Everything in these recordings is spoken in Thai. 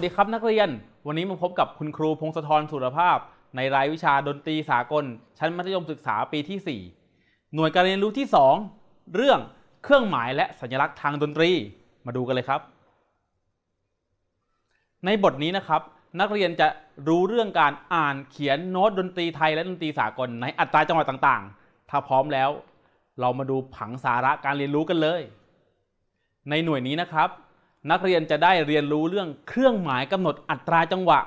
วัสดีครับนักเรียน วันนี้มาพบกับคุณครูพงศธรสุรภาพ ในรายวิชาดนตรีสากล ชั้นมัธยมศึกษาปีที่ 4 หน่วยการเรียนรู้ที่ 2 เรื่องเครื่องหมายและสัญลักษณ์ทางดนตรี มาดูกันเลยครับ ในบทนี้นะครับ นักเรียนจะรู้เรื่องการอ่านเขียนโน้ตดนตรีไทยและดนตรีสากล ในอัตราจังหวะต่างๆ ถ้าพร้อมแล้ว เรามาดูผังสาระการเรียนรู้กันเลย ในหน่วยนี้นะครับ นักเรียนจะได้เรียนรู้เรื่องเครื่องหมายกำหนดอัตราจังหวะ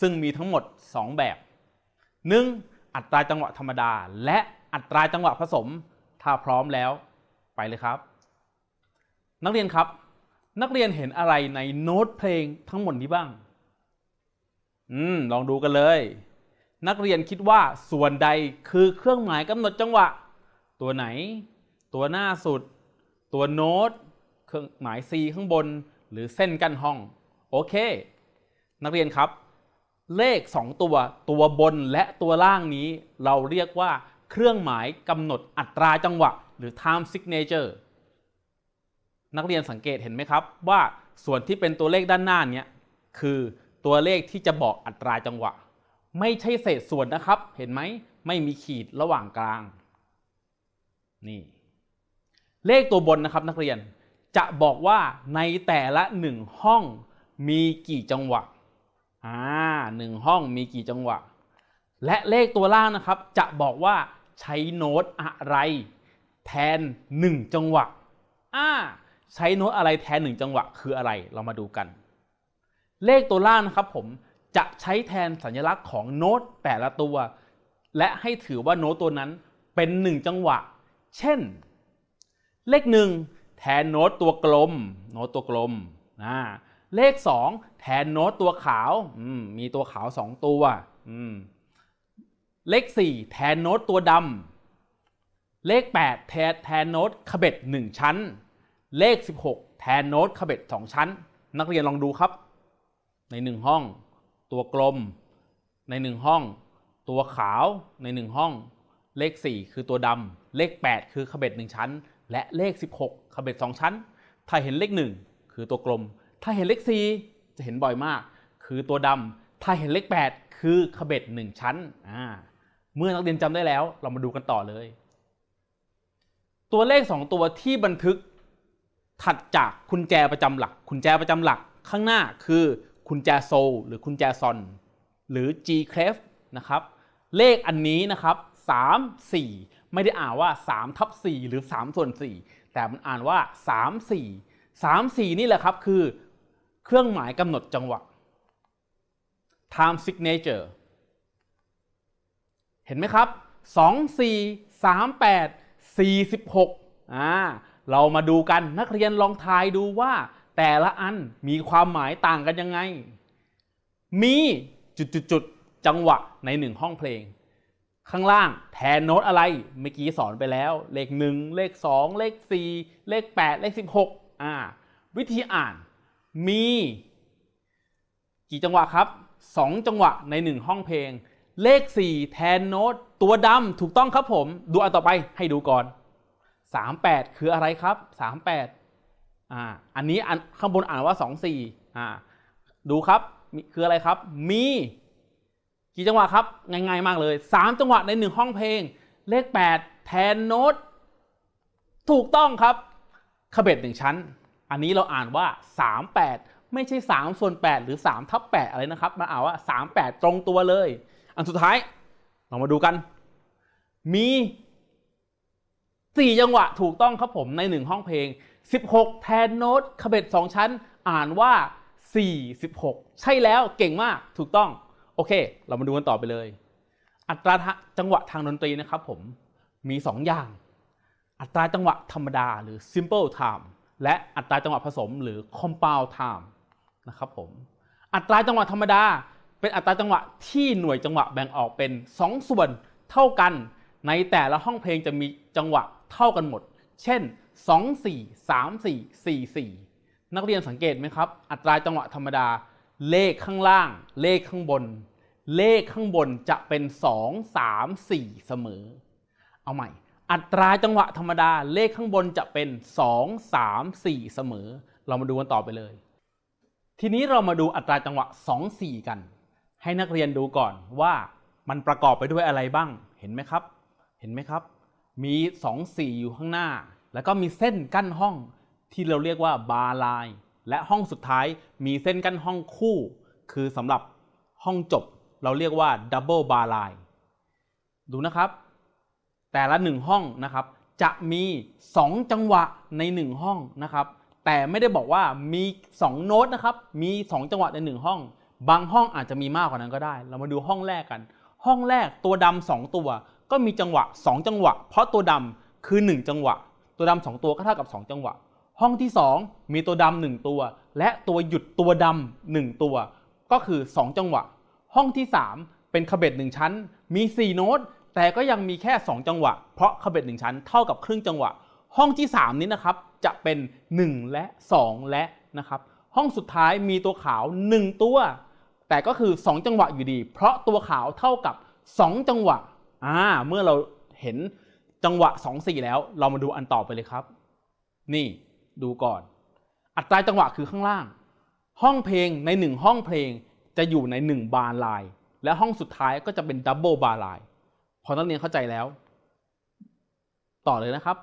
ซึ่งมีทั้งหมด 2 แบบ 1. อัตราจังหวะธรรมดา และอัตราจังหวะผสม ถ้าพร้อมแล้ว ไปเลยครับ นักเรียนครับ นักเรียนเห็นอะไรในโน้ตเพลงทั้งหมดนี้บ้าง อืม ลองดูกันเลย นักเรียนคิดว่าส่วนใดคือเครื่องหมายกำหนดจังหวะ ตัวไหน ตัวหน้าสุด ตัวโน้ต เครื่องหมาย C ข้างบน หรือเส้นกั้นห้อง โอเค นักเรียนครับ เลข 2 ตัว ตัวบนและตัวล่างนี้ เราเรียกว่า เครื่องหมายกำหนดอัตราจังหวะ หรือ time signature นักเรียนสังเกตเห็นไหมครับ ว่าส่วนที่เป็นตัวเลขด้านหน้านี้คือตัวเลขที่จะบอกอัตราจังหวะ ไม่ใช่เศษส่วนนะครับ เห็นไหมไม่มีขีดระหว่างกลาง นี่ เลขตัวบนนะครับนักเรียน จะบอกว่าในแต่ละหนึ่งห้องมีกี่จังหวะอ่าหนึ่งห้องมีกี่จังหวะ และเลขตัวล่างนะครับ จะบอกว่าใช้โน้ตอะไร แทน 1 จังหวะอ่าใช้โน้ตอะไรแทน 1 จังหวะ คืออะไรเรามาดูกัน เลขตัวล่างนะครับผมจะใช้แทนสัญลักษณ์ของโน้ตแต่ละตัว และให้ถือว่าโน้ตตัวนั้นเป็น 1 จังหวะ เช่น เลขหนึ่ง แทนโน้ตตัวกลม โน้ตตัวกลมนะเลข 2 แทนโน้ตตัวขาวมมีตัวขาว 2 ตัวมเลข 4 แทนโน้ตตัวดำเลข 8 แทนแทนโน้ตขบเบ็ด1 ชั้น เลข 16 แทนโน้ตขบเบ็ด2 ชั้น นักเรียนลองดูครับ ใน 1 ห้อง ตัวกลม ใน 1 ห้อง ตัวขาวใน 1 ห้อง เลข 4 คือตัวดำเลข 8 คือขบเบ็ด1ชั้น และเลข 16ขบเบ็ด2ชั้น ถ้าเห็นเลข 1 คือตัวกลม ถ้าเห็นเลข 4 จะเห็นบ่อยมาก คือตัวดำถ้าเห็นเลข 8 คือขบเบ็ด1ชั้นอ่าเมื่อนักเรียนจำได้แล้ว เรามาดูกันต่อเลย ตัวเลข 2 ตัวที่บันทึกถัดจากกุญแจประจำหลักกุญแจประจำหลักข้างหน้าคือกุญแจโซลหรือกุญแจซอน หรือ G clef นะครับ เลขอันนี้นะครับ 3 4 ไม่ได้อ่านว่า3ทับ4หรือ3ส่วน4แต่มันอ่านว่า3 4 3 4 นี่แหละครับคือเครื่องหมายกำหนดจังหวะ time signature เห็นไหมครับ 2 4 3 8 46อ่าเรามาดูกันนักเรียนลองทายดูว่า แต่ละอันมีความหมายต่างกันยังไง มีจุดๆจังหวะในหนึ่งห้องเพลง ข้างล่างแทนโน้ตอะไร เมื่อกี้สอนไปแล้ว เลข 1 เลข 2 เลข 4 เลข 8 เลข 16อ่าวิธีอ่านมี กี่จังหวะครับ 2 จังหวะใน 1 ห้องเพลง เลข 4 แทนโน้ตตัวดำถูกต้องครับผม ดูอันต่อไปให้ดูก่อน 38 คืออะไรครับ 38อ่าอันนี้อันข้างบนอ่านว่า 24อ่าดูครับคืออะไรครับมี กี่จังหวะครับ ง่ายๆมากเลย 3 จังหวะใน 1 ห้องเพลง เลข 8 แทนโน้ต ถูกต้องครับขบเบ็ดหนึ่งชั้น อันนี้เราอ่านว่า 38 ไม่ใช่ 3 ส่วน 8 หรือ3ทับ8อะไรนะครับมันอ่านว่า 38 ตรงตัวเลย อันสุดท้ายเรามาดูกัน มี 4 จังหวะถูกต้องครับผมใน 1 ห้องเพลง 16 แทนโน้ตขบเบ็ด2ชั้น อ่านว่า 46 ใช่แล้วเก่งมากถูกต้อง โอเค เรามาดูกันต่อไปเลย อัตราจังหวะทางดนตรีนะครับผมมี2ออย่าง อัตราจังหวะธรรมดาหรือ simple time และอัตราจังหวะผสมหรือ compound time นะครับผมอัตราจังหวะธรรมดา เป็นอัตราจังหวะที่หน่วยจังหวะแบ่งออกเป็น 2 ส่วนเท่ากัน ในแต่ละห้องเพลงจะมีจังหวะเท่ากันหมด เช่น 2 4 3 4 4 4 นักเรียนสังเกตไหมครับ อัตราจังหวะธรรมดา เลขข้างล่าง เลขข้างบน เลขข้างบนจะเป็น 2 3 4 เสมอ เอาใหม่ อัตราจังหวะธรรมดา เลขข้างบนจะเป็น 2 3 4 เสมอ เรามาดูกันต่อไปเลย ทีนี้เรามาดูอัตราจังหวะ 2 4 กัน ให้นักเรียนดูก่อนว่ามันประกอบไปด้วยอะไรบ้าง เห็นไหมครับ เห็นไหมครับ มี 2 4 อยู่ข้างหน้า แล้วก็มีเส้นกั้นห้องที่เราเรียกว่าบาร์ไลน์ และห้องสุดท้ายมีเส้นกั้นห้องคู่ คือสำหรับห้องจบเราเรียกว่าดับเบิลบาร์ไลน์ดูนะครับ แต่ละหนึ่งห้องนะครับ จะมี 2 จังหวะใน 1 ห้องนะครับ แต่ไม่ได้บอกว่ามี 2 โน้ตนะครับ มี 2 จังหวะใน 1 ห้อง บางห้องอาจจะมีมากกว่านั้นก็ได้ เรามาดูห้องแรกกัน ห้องแรกตัวดำสองตัว ก็มีจังหวะ 2 จังหวะ เพราะตัวดำคือ 1 จังหวะ ตัวดำสองตัวก็เท่ากับ 2 จังหวะ ห้องที่ 2 มีตัวดำหนึ่งตัว และตัวหยุดตัวดำหนึ่งตัว ก็คือ 2 จังหวะ ห้องที่ 3 เป็นคาเบ็ดหนึ่งชั้น มี 4 โน้ต แต่ก็ยังมีแค่ 2 จังหวะ เพราะคาเบ็ดหนึ่งชั้นเท่ากับครึ่งจังหวะ ห้องที่ 3 นี้นะครับจะเป็น 1 และ 2 และนะครับห้องสุดท้ายมีตัวขาว 1 ตัว แต่ก็คือ 2 จังหวะอยู่ดี เพราะตัวขาวเท่ากับ 2 จังหวะอ่าเมื่อเราเห็นจังหวะ 2 4 แล้ว เรามาดูอันต่อไปเลยครับ นี่ ดูก่อน อัตราจังหวะคือข้างล่าง ห้องเพลงใน1ห้องเพลงจะอยู่ใน1บาร์ไลน์และห้องสุดท้ายก็จะเป็นดับเบิลบาร์ไลน์พอนักเรียนเข้าใจแล้ว ต่อเลยนะครับ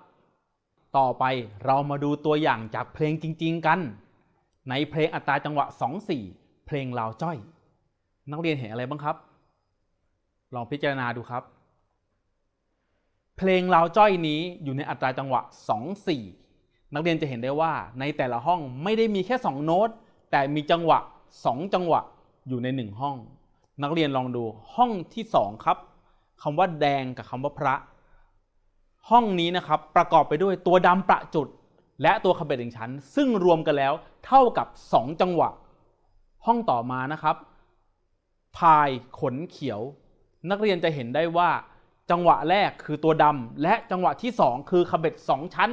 ต่อไปเรามาดูตัวอย่างจากเพลงจริง ๆ กัน ในเพลงอัตราจังหวะ 2-4 เพลงลาวจ้อย นักเรียนเห็นอะไรบ้างครับ ลองพิจารณาดูครับ เพลงลาวจ้อยนี้อยู่ในอัตราจังหวะ 2-4 นักเรียนจะเห็นได้ว่าในแต่ละห้องไม่ได้มีแค่ 2 โน้ต แต่มีจังหวะ 2 จังหวะอยู่ใน 1 ห้อง นักเรียนลองดูห้องที่ 2 ครับคำว่าแดงกับคำว่าพระ ห้องนี้นะครับประกอบไปด้วยตัวดำประจุด และตัวคาเบ็ดหนึ่งชั้น ซึ่งรวมกันแล้วเท่ากับ 2 จังหวะ ห้องต่อมานะครับ พายขนเขียว นักเรียนจะเห็นได้ว่าจังหวะแรกคือตัวดำและจังหวะที่ 2 คือคาเบ็ด2ชั้น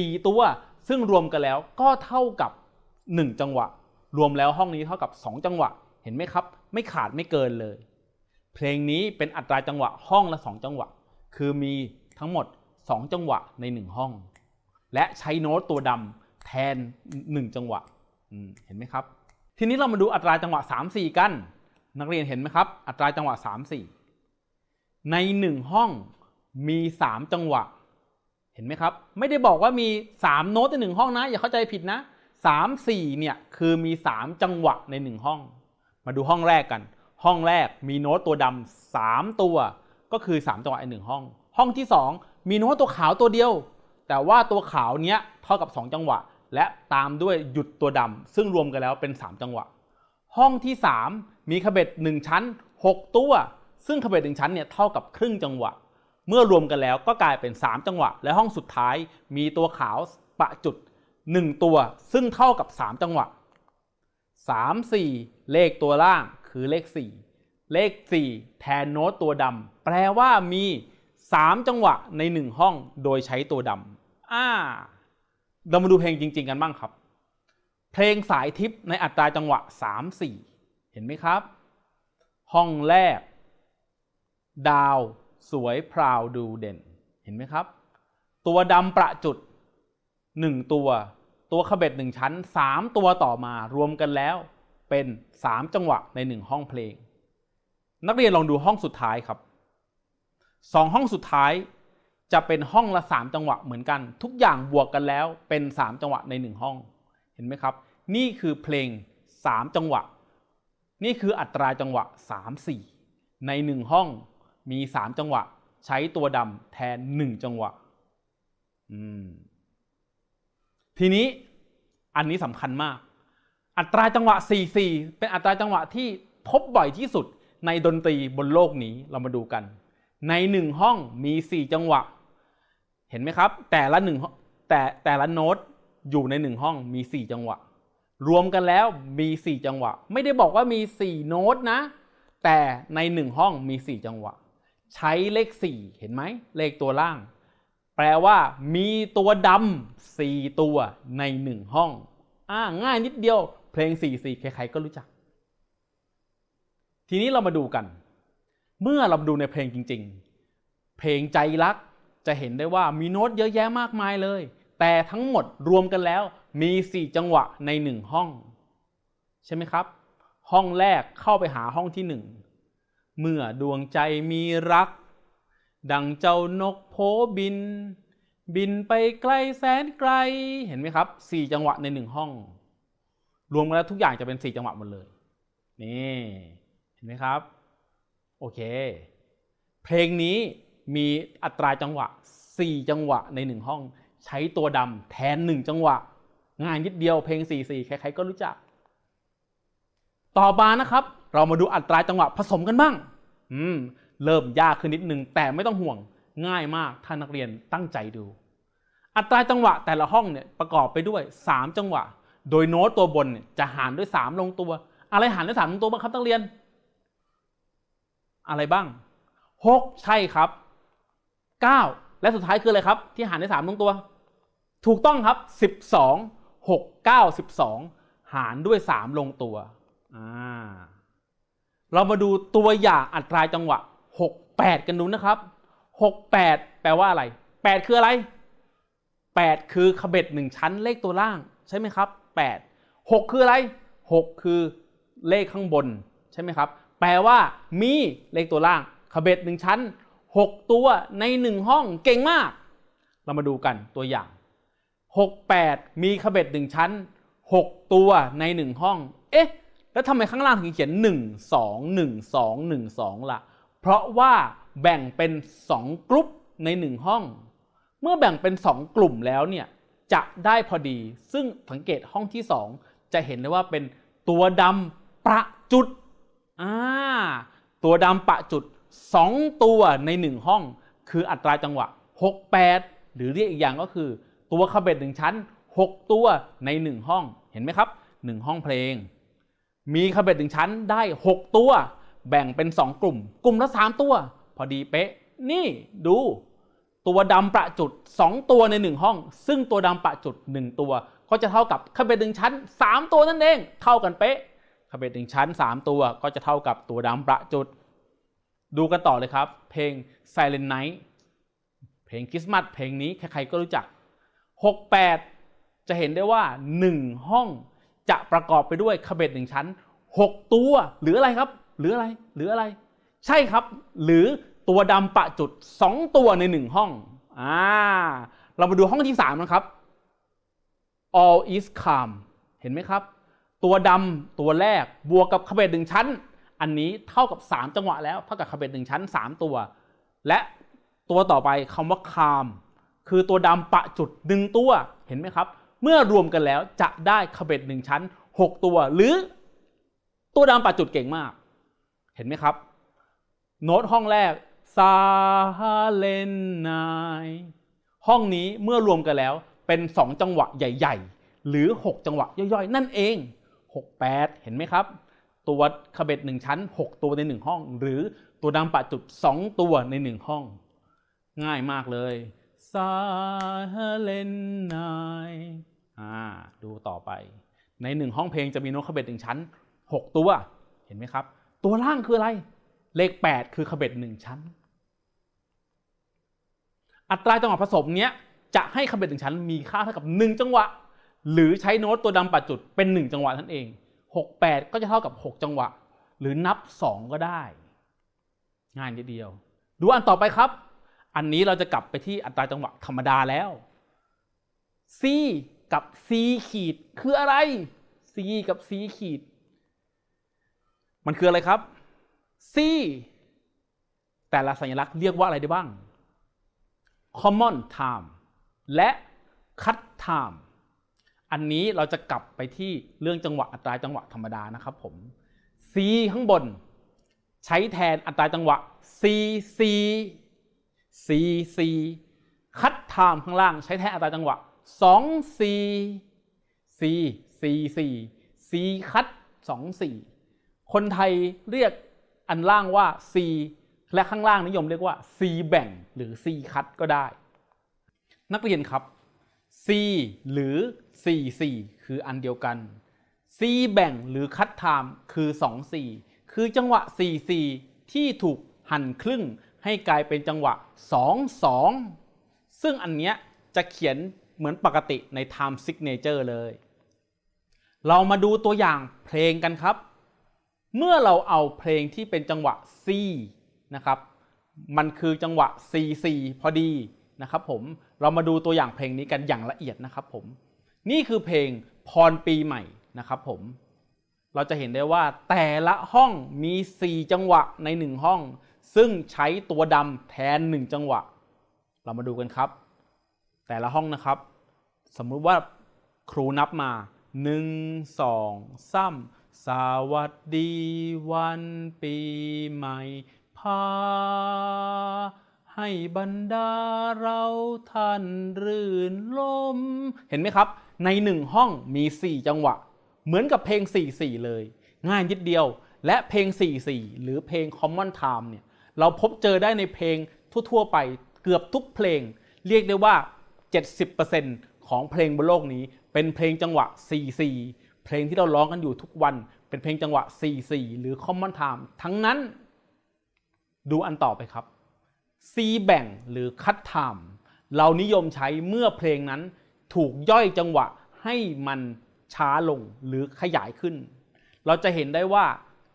4 ตัว ซึ่งรวมกันแล้วก็เท่ากับ 1 จังหวะ รวมแล้วห้องนี้เท่ากับ 2 จังหวะ เห็นไหมครับ ไม่ขาดไม่เกินเลย เพลงนี้เป็นอัตราจังหวะห้องละ 2 จังหวะ คือมีทั้งหมด 2 จังหวะใน 1 ห้อง และใช้โน้ตตัวดำแทน 1 จังหวะ เห็นไหมครับ ทีนี้เรามาดูอัตราจังหวะ 3 4 กัน นักเรียนเห็นไหมครับ อัตราจังหวะ 3 4 ใน 1 ห้องมี 3 จังหวะ เห็นไหมครับ ไม่ได้บอกว่ามี 3 โน้ตใน1ห้องนะ อย่าเข้าใจผิดนะ 3 4เนี่ยคือมี 3 จังหวะใน 1 ห้อง มาดูห้องแรกกัน ห้องแรกมีโน้ตตัวดำ3ตัวก็คือ 3 จังหวะใน1ห้อง ห้องที่ 2 มีโน้ตตัวขาวตัวเดียว แต่ว่าตัวขาวเนี้ยเท่ากับ 2 จังหวะ และตามด้วยหยุดตัวดำซึ่งรวมกันแล้วเป็น 3 จังหวะ ห้องที่ 3 มีคาเบ็ด1ชั้น 6 ตัว ซึ่งคาเบ็ด1ชั้นเนี่ยเท่ากับครึ่งจังหวะ เมื่อรวมกันแล้วก็กลายเป็น 3 จังหวะ และห้องสุดท้ายมีตัวขาวประจุด 1 ตัว ซึ่งเท่ากับ 3 จังหวะ 3 4 เลขตัวล่างคือเลข 4 เลข 4 แทนโน้ตตัวดำแปลว่ามี 3 จังหวะใน 1 ห้องโดยใช้ตัวดำอ่าเรามาดูเพลงจริง ๆ กันบ้างครับ เพลงสายทิพย์ในอัตราจังหวะ 3 4 เห็นไหมครับ ห้องแรก ดาว สวยพราวดูเด่นเห็นไหมครับ ตัวดำประจุด 1 ตัว ตัวขบเบ็ด1ชั้น 3 ตัวต่อมารวมกันแล้ว เป็น 3 จังหวะใน 1 ห้องเพลง นักเรียนลองดูห้องสุดท้ายครับ 2 ห้องสุดท้ายจะเป็นห้องละ 3 จังหวะเหมือนกัน ทุกอย่างบวกกันแล้วเป็น 3 จังหวะใน 1 ห้อง เห็นไหมครับ นี่คือเพลง 3 จังหวะ นี่คืออัตราจังหวะ 3 4 ใน 1 ห้อง มี3จังหวะ ใช้ตัวดำแทน1จังหวะอืมทีนี้อันนี้สำคัญมาก อัตราจังหวะ 4-4 เป็นอัตราจังหวะที่พบบ่อยที่สุดในดนตรีบนโลกนี้เรามาดูกัน ในหนึ่งห้องมี 4 จังหวะ เห็นไหมครับ แต่ละหนึ่งแต่แต่ละโน้ตอยู่ในหนึ่งห้องมี 4 จังหวะ รวมกันแล้วมี 4 จังหวะ ไม่ได้บอกว่ามี 4 โน้ตนะ แต่ในหนึ่งห้องมี 4 จังหวะ ใช้เลข 4 เห็นไหม เลขตัวล่าง แปลว่ามีตัวดำสี่ตัวในหนึ่งห้องอ่าง่ายนิดเดียว เพลงสี่สี่ใครๆก็รู้จัก ทีนี้เรามาดูกัน เมื่อเราดูในเพลงจริง ๆ เพลงใจรักจะเห็นได้ว่ามีโน้ตเยอะแยะมากมายเลย แต่ทั้งหมดรวมกันแล้วมีสี่จังหวะในหนึ่งห้อง ใช่ไหมครับ ห้องแรกเข้าไปหาห้องที่หนึ่ง เมื่อดวงใจมีรัก ดังเจ้านกโพบิน บินไปไกลแสนไกลเห็นไหมครับสี่จังหวะในหนึ่งห้อง รวมกันแล้วทุกอย่างจะเป็นสี่จังหวะหมดเลยนี่เห็นไหมครับ โอเค เพลงนี้มีอัตราจังหวะ 4 จังหวะใน 1 ห้อง ใช้ตัวดำแทน 1 จังหวะ งายนิดเดียวเพลง 4-4 ใครๆก็รู้จัก ต่อมานะครับ เรามาดูอัตราจังหวะผสมกันบ้างอืมเริ่มยากขึ้นนิดนึงแต่ไม่ต้องห่วงง่ายมากถ้านักเรียนตั้งใจดู อัตราจังหวะแต่ละห้องเนี่ยประกอบไปด้วย 3 จังหวะ โดยโน้ตตัวบนเนี่ยจะหารด้วย 3 ลงตัว อะไรหารด้วย 3 ลงตัวบ้างครับนักเรียน อะไรบ้าง 6 ใช่ครับ 9 และสุดท้ายคืออะไรครับ ที่หารด้วย 3 ลงตัว ถูกต้องครับ 12 6 9 12 หารด้วย 3 ลงตัวอ่า เรามาดูตัวอย่างอัตราจังหวะ 6 8 กันดูนะครับ 6 8 แปลว่าอะไร 8 คืออะไร 8 คือขบเบ็ด1ชั้นเลขตัวล่างใช่ไหมครับ 8 6 คืออะไร 6 คือเลขข้างบนใช่ไหมครับ แปลว่ามีเลขตัวล่างขบเบ็ดหนึ่งชั้น 6 ตัวใน 1 ห้องเก่งมาก เรามาดูกันตัวอย่าง 6 8 มีขบเบ็ดหนึ่งชั้น 6 ตัวใน 1 ห้อง เอ๊ะ แล้วทำไมข้างล่างถึงเขียน 1 2 1 2 1 2ล่ะ เพราะว่าแบ่งเป็น 2 กลุ่มใน 1 ห้อง เมื่อแบ่งเป็น 2 กลุ่มแล้วเนี่ยจะได้พอดี ซึ่งสังเกตห้องที่ 2 จะเห็นได้ว่าเป็นตัวดำประจุดอ่าตัวดำประจุด 2 ตัวใน 1 ห้อง คืออัตราจังหวะ 6 8 หรือเรียกอีกอย่างก็คือ ตัวขบเบ็ดหนึ่งชั้น 6 ตัวใน 1 ห้อง เห็นไหมครับ 1 ห้องเพลง มีขบเบ็ดหนึ่งชั้นได้ 6 ตัว แบ่งเป็น 2 กลุ่ม กลุ่มละ 3 ตัว พอดีเป๊ะ นี่ดู ตัวดำประจุด 2 ตัวใน 1 ห้อง ซึ่งตัวดำประจุด 1 ตัว ก็จะเท่ากับขบเบ็ดหนึ่งชั้น 3 ตัวนั่นเองเท่ากันเป๊ะขบเบ็ดหนึ่งชั้น 3 ตัวก็จะเท่ากับตัวดำประจุด ดูกันต่อเลยครับ เพลง Silent Night เพลงคริสต์มาสเพลงนี้ใครๆก็รู้จัก 68 จะเห็นได้ว่า 1 ห้อง จะประกอบไปด้วยขบเบ็ดหนึ่งชั้น 6 ตัว หรืออะไรครับ หรืออะไร หรืออะไร ใช่ครับ หรือตัวดำประจุด 2 ตัวใน 1 ห้องอ่าเรามาดูห้องที่ 3 นะครับ all is calm เห็นไหมครับ ตัวดำตัวแรกบวกกับขบเบ็ดหนึ่งชั้น อันนี้เท่ากับ 3 จังหวะแล้วเท่ากับขบเบ็ดหนึ่งชั้น 3 ตัว และตัวต่อไปคำว่า calm คือตัวดำประจุดหนึ่งตัวเห็นไหมครับ เมื่อรวมกันแล้วจะได้ขบเบ็ดหนึ่งชั้น 6 ตัว หรือตัวดำประจุดเก่งมาก เห็นไหมครับ โน้ตห้องแรกซาเลนไนห้องนี้เมื่อรวมกันแล้วเป็น 2 จังหวะใหญ่ ๆ หรือ 6 จังหวะย่อยๆ นั่นเอง 6 8 เห็นไหมครับ ตัวขบเบ็ดหนึ่งชั้น 6 ตัวใน 1 ห้อง หรือตัวดำปะจุด 2 ตัวใน 1 ห้อง ง่ายมากเลยซาเลนไน อ่าดูต่อไป ใน1ห้องเพลงจะมีโน้ตขบเบ็ดหนึ่งชั้น 6 ตัว เห็นไหมครับ ตัวล่างคืออะไร เลข 8 คือขบเบ็ดหนึ่งชั้น อัตราจังหวะผสมเนี้ยจะให้ขบเบ็ดหนึ่งชั้นมีค่าเท่ากับ 1 จังหวะ หรือใช้โน้ตตัวดำปัดจุดเป็น 1 จังหวะนั่นเอง 6 8 ก็จะเท่ากับ 6 จังหวะ หรือนับ 2 ก็ได้ ง่ายนิดเดียว ดูอันต่อไปครับ อันนี้เราจะกลับไปที่อัตราจังหวะธรรมดาแล้ว C กับ C ขีดคืออะไร C กับ C ขีด มันคืออะไรครับ C แต่ละสัญลักษณ์เรียกว่าอะไรได้บ้าง common time และ cut time อันนี้เราจะกลับไปที่เรื่องจังหวะอัตราจังหวะธรรมดานะครับผม C ข้างบน ใช้แทนอัตราจังหวะ C C C C cut time ข้างล่างใช้แทนอัตราจังหวะ 2 C C C C C cut 2 C คนไทยเรียกอันล่างว่า C และข้างล่างนิยมเรียกว่า C แบ่งหรือ C คัดก็ได้ นักเรียนครับ C หรือ C C คืออันเดียวกัน C แบ่งหรือคัดไทม์คือ2 4คือจังหวะ4 4ที่ถูกหั่นครึ่งให้กลายเป็นจังหวะ2 2ซึ่งอันเนี้ยจะเขียน เหมือนปกติใน time signature เลย เรามาดูตัวอย่างเพลงกันครับ เมื่อเราเอาเพลงที่เป็นจังหวะ C นะครับ มันคือจังหวะ C C พอดีนะครับผม เรามาดูตัวอย่างเพลงนี้กันอย่างละเอียดนะครับผม นี่คือเพลงพรปีใหม่นะครับผม เราจะเห็นได้ว่าแต่ละห้องมี 4 จังหวะใน 1 ห้อง ซึ่งใช้ตัวดำแทน 1 จังหวะ เรามาดูกันครับ แต่ละห้องนะครับ สมมุติว่าครูนับมา 1 2 3 สวัสดีวันปีใหม่พาให้บรรดาเราท่านรื่นลม เห็นไหมครับ ในหนึ่งห้องมี 4 จังหวะ เหมือนกับเพลง 4-4 เลย ง่ายนิดเดียว และเพลง 4-4 หรือเพลง Common Time เนี่ย เราพบเจอได้ในเพลงทั่ว ๆ ไปเกือบทุกเพลง เรียกได้ว่า 70%ของเพลงบนโลกนี้ เป็นเพลงจังหวะ 4-4 เพลงที่เราร้องกันอยู่ทุกวัน เป็นเพลงจังหวะ 4-4 หรือ Common Time ทั้งนั้น ดูอันต่อไปครับ C แบ่งหรือคัดไทม์เรานิยมใช้เมื่อเพลงนั้นถูกย่อยจังหวะให้มันช้าลงหรือขยายขึ้น เราจะเห็นได้ว่า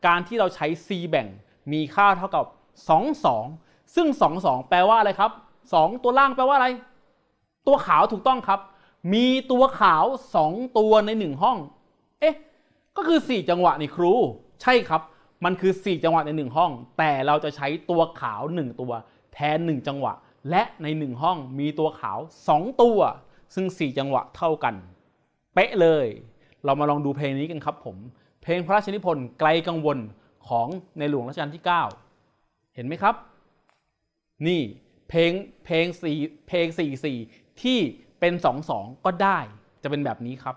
การที่เราใช้ C แบ่งมีค่าเท่ากับ 2 2 ซึ่ง 2 2 แปลว่าอะไรครับ 2 ตัวล่างแปลว่าอะไร ตัวขาวถูกต้องครับ มีตัวขาว 2 ตัวใน 1 ห้อง เอ๊ะ ก็คือ 4 จังหวะนี่ครู ใช่ครับ มันคือ 4 จังหวะใน 1 ห้อง แต่เราจะใช้ตัวขาว 1 ตัว แทน 1 จังหวะ และใน 1 ห้องมีตัวขาว 2 ตัว ซึ่ง 4 จังหวะเท่ากัน เป๊ะเลย เรามาลองดูเพลงนี้กันครับผม เพลงพระราชนิพนธ์ไกลกังวลของในหลวงรัชกาลที่ 9 เห็นไหมครับ นี่เพลงเพลงสี่เพลงสี่สี่ ที่เป็นสองสองก็ได้จะเป็นแบบนี้ครับ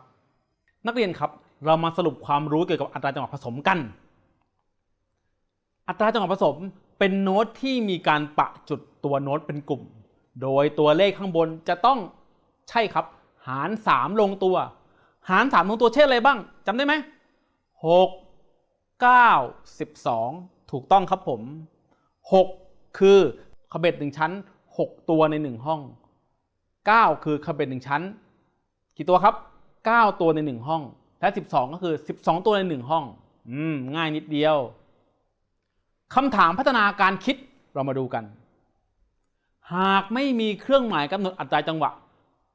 นักเรียนครับเรามาสรุปความรู้เกี่ยวกับอัตราจังหวะผสมกัน อัตราจังหวะผสมเป็นโน้ตที่มีการปะจุดตัวโน้ตเป็นกลุ่ม โดยตัวเลขข้างบนจะต้องใช่ครับ หาร 3 ลงตัว หาร 3 ลงตัวเช่นอะไรบ้างจำได้ไหม6 9 12ถูกต้องครับผม 6 คือขบเบ็ดหนึ่งชั้น 6 ตัวใน 1 ห้อง 9 คือขบเบ็ดหนึ่งชั้น กี่ตัวครับ 9 ตัวใน 1 ห้อง และ 12 ก็คือ 12 ตัวใน 1 ห้อง อืม ง่ายนิดเดียวคำถามพัฒนาการคิดเรามาดูกัน หากไม่มีเครื่องหมายกำหนดอัตราจังหวะ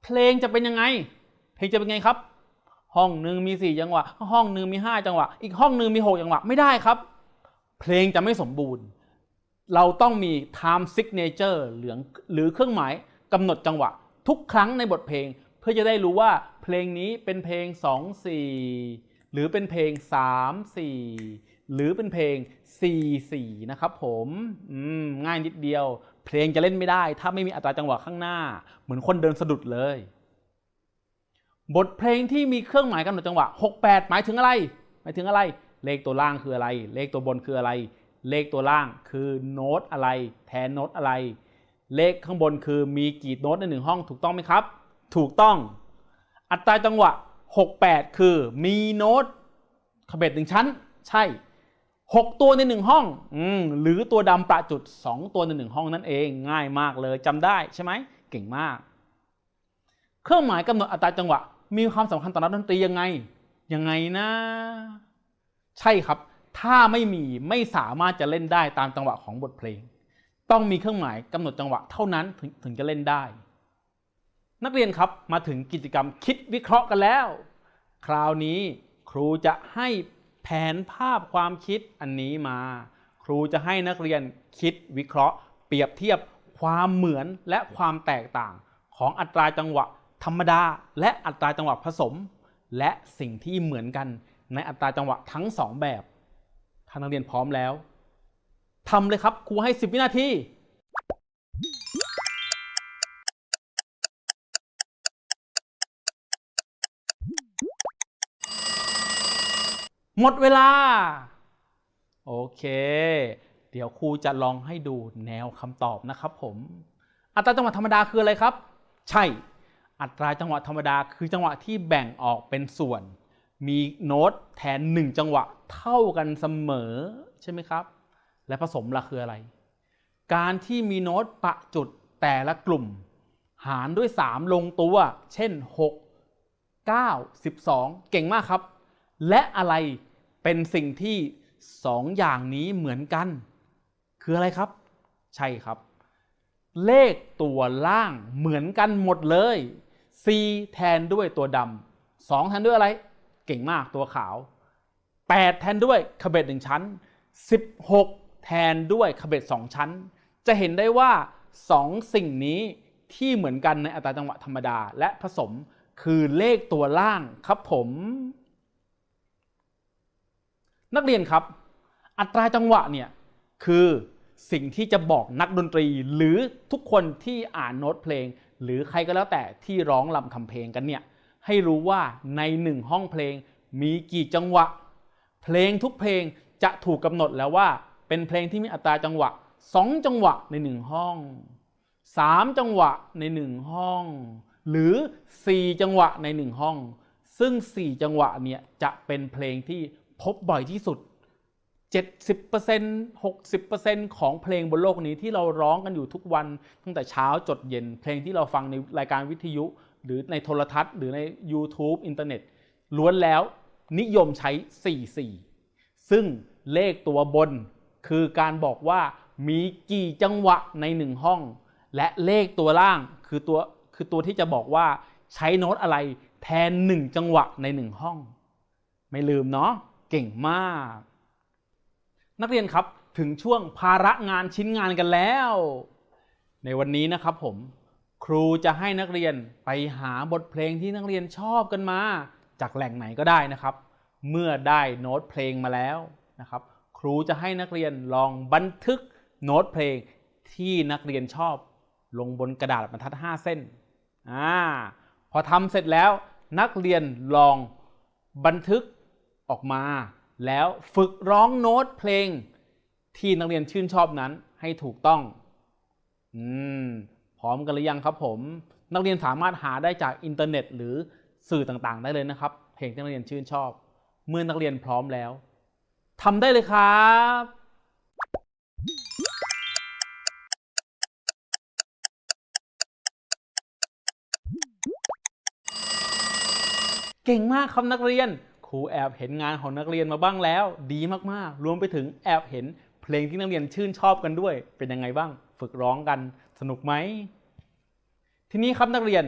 เพลงจะเป็นยังไง เพลงจะเป็นไงครับ ห้องหนึ่งมี 4 จังหวะ ห้องหนึ่งมี 5 จังหวะ อีกห้องหนึ่งมี 6 จังหวะ ไม่ได้ครับ เพลงจะไม่สมบูรณ์ เราต้องมี time signature เหลืองหรือเครื่องหมายกำหนดจังหวะ ทุกครั้งในบทเพลง เพื่อจะได้รู้ว่าเพลงนี้เป็นเพลง 2 4 หรือเป็นเพลง 3 4 หรือเป็นเพลง 4 4 นะครับผมอืมง่ายนิดเดียว เพลงจะเล่นไม่ได้ ถ้าไม่มีอัตราจังหวะข้างหน้า เหมือนคนเดินสะดุดเลย บทเพลงที่มีเครื่องหมายกำหนดจังหวะ 68 หมายถึงอะไร หมายถึงอะไร เลขตัวล่างคืออะไร เลขตัวบนคืออะไร เลขตัวล่างคือโน้ตอะไร แทนโน้ตอะไร เลขข้างบนคือมีกี่โน้ตในหนึ่งห้องถูกต้องไหมครับ ถูกต้อง อัตราจังหวะ 68 คือมีโน้ตขบเบ็ดหนึ่งชั้น ใช่ 6 ตัวในหนึ่งห้องอหรือตัวดำประจุด 2 ตัวในหนึ่งห้องนั่นเองง่ายมากเลยจำได้ใช่ไหมเก่งมาก เครื่องหมายกำหนดอัตราจังหวะ มีความสำคัญต่อนักดนตรียังไง ยังไงนะ ใช่ครับ ถ้าไม่มีไม่สามารถจะเล่นได้ตามจังหวะของบทเพลง ต้องมีเครื่องหมายกำหนดจังหวะเท่านั้นถึงถึงจะเล่นได้ นักเรียนครับมาถึงกิจกรรมคิดวิเคราะห์กันแล้ว คราวนี้ครูจะให้แผนภาพความคิดอันนี้มา ครูจะให้นักเรียนคิดวิเคราะห์ เปรียบเทียบความเหมือนและความแตกต่าง ของอัตราจังหวะธรรมดา และอัตราจังหวะผสม และสิ่งที่เหมือนกันในอัตราจังหวะทั้งสองแบบถ้านักเรียนพร้อมแล้ว ทำเลยครับครูให้ 10 วินาทีหมดเวลา โอเค เดี๋ยวครูจะลองให้ดูแนวคำตอบนะครับผม อัตราจังหวะธรรมดาคืออะไรครับ ใช่ อัตราจังหวะธรรมดาคือจังหวะที่แบ่งออกเป็นส่วน มีโน้ตแทน 1 จังหวะเท่ากันเสมอใช่ไหมครับ และผสมละคืออะไร การที่มีโน้ตประจุดแต่ละกลุ่ม หารด้วย 3 ลงตัว เช่น 6 9 12 เก่งมากครับ และอะไรเป็นสิ่งที่สองอย่างนี้เหมือนกัน คืออะไรครับ ใช่ครับ เลขตัวล่างเหมือนกันหมดเลย C แทนด้วยตัวดำ2แทนด้วยอะไร เก่งมากตัวขาว 8 แทนด้วยขบเบ็ดหนึ่งชั้น 16 แทนด้วยขบเบ็ดสองชั้น จะเห็นได้ว่า 2 สิ่งนี้ที่เหมือนกันในอัตราจังหวะธรรมดาและผสมคือเลขตัวล่างครับผม นักเรียนครับ อัตราจังหวะเนี่ยคือสิ่งที่จะบอกนักดนตรี หรือทุกคนที่อ่านโน้ตเพลง หรือใครก็แล้วแต่ที่ร้องลำทำเพลงกันเนี่ยให้รู้ว่าในหนึ่งห้องเพลงมีกี่จังหวะ เพลงทุกเพลงจะถูกกำหนดแล้วว่า เป็นเพลงที่มีอัตราจังหวะ 2 จังหวะในหนึ่งห้อง 3 จังหวะในหนึ่งห้อง หรือ 4 จังหวะในหนึ่งห้อง ซึ่ง 4 จังหวะเนี่ยจะเป็นเพลงที่พบบ่อยที่สุด 70% 60%ของเพลงบนโลกนี้ที่เราร้องกันอยู่ทุกวันตั้งแต่เช้าจดเย็น เพลงที่เราฟังในรายการวิทยุ หรือในโทรทัศน์ หรือใน YouTube อินเทอร์เน็ตล้วนแล้วนิยมใช้ 44 ซึ่งเลขตัวบน คือการบอกว่ามีกี่จังหวะในหนึ่งห้อง และเลขตัวล่างคือตัวคือตัวที่จะบอกว่าใช้โน้ตอะไรแทน 1 จังหวะในหนึ่งห้อง ไม่ลืมเนาะเก่งมาก นักเรียนครับถึงช่วงภาระงานชิ้นงานกันแล้ว ในวันนี้นะครับผม ครูจะให้นักเรียนไปหาบทเพลงที่นักเรียนชอบกันมา จากแหล่งไหนก็ได้นะครับ เมื่อได้โน้ตเพลงมาแล้วนะครับ รูจะให้นักเรียนลองบันทึกโน้ตเพลงที่นักเรียนชอบลงบนกระดาษบรรทัด 5 เส้นอ่าพอทำเสร็จแล้วนักเรียนลองบันทึกออกมา แล้วฝึกร้องโน้ตเพลงที่นักเรียนชื่นชอบนั้นให้ถูกต้องอืมพร้อมกันหรือยังครับผม นักเรียนสามารถหาได้จากอินเทอร์เน็ต หรือสื่อต่างๆ ได้เลยนะครับ เพลงที่นักเรียนชื่นชอบ เมื่อนักเรียนพร้อมแล้ว ทำได้เลยครับเก่งมากครับนักเรียน ครูแอบเห็นงานของนักเรียนมาบ้างแล้ว ดีมากๆ รวมไปถึงแอบเห็นเพลงที่นักเรียนชื่นชอบกันด้วย เป็นยังไงบ้าง ฝึกร้องกัน สนุกไหม ทีนี้ครับนักเรียน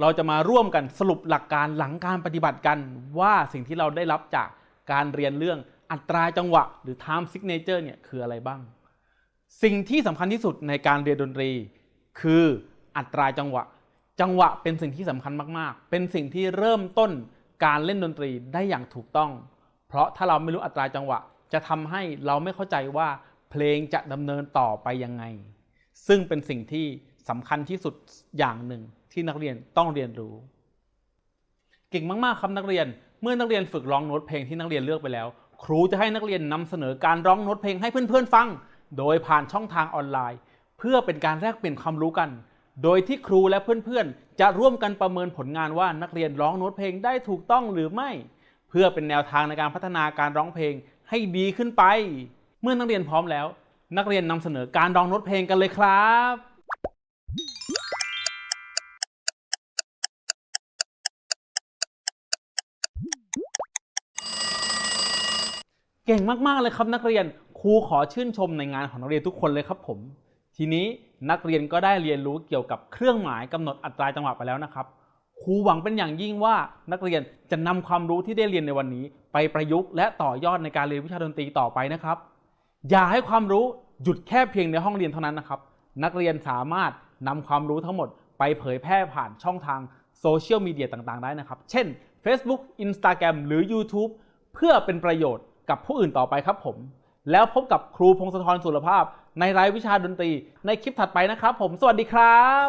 เราจะมาร่วมกันสรุปหลักการหลังการปฏิบัติกัน ว่าสิ่งที่เราได้รับจากการเรียนเรื่อง อัตราจังหวะหรือ time signature เนี่ยคืออะไรบ้าง สิ่งที่สำคัญที่สุดในการเรียนดนตรี คืออัตราจังหวะ จังหวะเป็นสิ่งที่สำคัญมาก ๆ เป็นสิ่งที่เริ่มต้นการเล่นดนตรีได้อย่างถูกต้อง เพราะถ้าเราไม่รู้อัตราจังหวะ จะทำให้เราไม่เข้าใจว่าเพลงจะดำเนินต่อไปยังไง ซึ่งเป็นสิ่งที่สำคัญที่สุดอย่างหนึ่งที่นักเรียนต้องเรียนรู้ เก่งมาก ๆ ครับนักเรียน เมื่อนักเรียนฝึกร้องโน้ตเพลงที่นักเรียนเลือกไปแล้ว ครูจะให้นักเรียนนำเสนอการร้องโน้ตเพลงให้เพื่อนๆฟัง โดยผ่านช่องทางออนไลน์ เพื่อเป็นการแลกเปลี่ยนความรู้กัน โดยที่ครูและเพื่อนๆ จะร่วมกันประเมินผลงานว่านักเรียนร้องโน้ตเพลงได้ถูกต้องหรือไม่ เพื่อเป็นแนวทางในการพัฒนาการร้องเพลงให้ดีขึ้นไป เมื่อนักเรียนพร้อมแล้ว นักเรียนนำเสนอการร้องโน้ตเพลงกันเลยครับ เก่งมากๆเลยครับนักเรียนครูขอชื่นชมในงานของนักเรียนทุกคนเลยครับผม ทีนี้นักเรียนก็ได้เรียนรู้เกี่ยวกับเครื่องหมายกำหนดอัตราจังหวะไปแล้วนะครับครูหวังเป็นอย่างยิ่งว่านักเรียนจะนำความรู้ที่ได้เรียนในวันนี้ ไปประยุกต์และต่อยอดในการเรียนวิชาดนตรีต่อไปนะครับ อย่าให้ความรู้หยุดแค่เพียงในห้องเรียนเท่านั้นนะครับ นักเรียนสามารถนำความรู้ทั้งหมด ไปเผยแพร่ผ่านช่องทางโซเชียลมีเดียต่างๆ ได้นะครับ เช่น Facebook Instagram หรือ YouTube เพื่อเป็นประโยชน์ กับผู้อื่นต่อไปครับผม แล้วพบกับครูพงศธรสุรภาพ ในรายวิชาดนตรีในคลิปถัดไปนะครับผมสวัสดีครับ